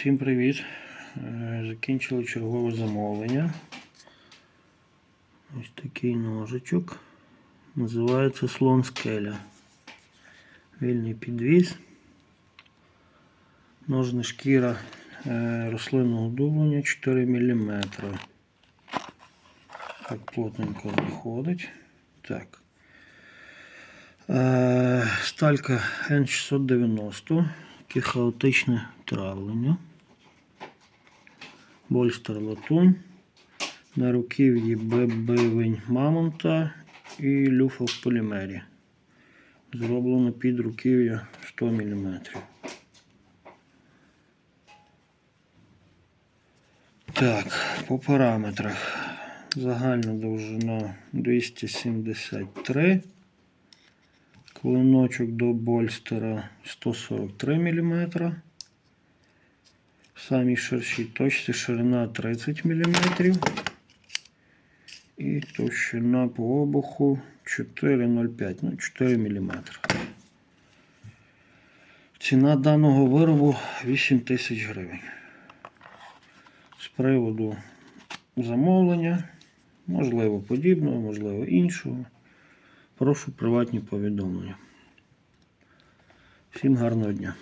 Всім привіт! Е, Закінчили чергове замовлення. Ось такий ножичок. Називається слон скеля. Вільний підвіз. Ножна шкіра е, рослинного дублення 4 мм. Так плотненько виходить. Так. Е, Сталька N690. Таке хаотичне травлення. Больстер латунь. На руків'ї бивень мамонта і люфа в полімері. Зроблено під руків'я 100 мм. Так, по параметрах. Загальна довжина 273 Клиночок до больстера 143 мм. Самій ширшій точці ширина 30 мм. І товщина по обуху 4,05, ну 4 мм. Ціна даного виробу 8 тисяч гривень. З приводу замовлення, можливо подібного, можливо іншого. Прошу приватні повідомлення. Всім гарного дня.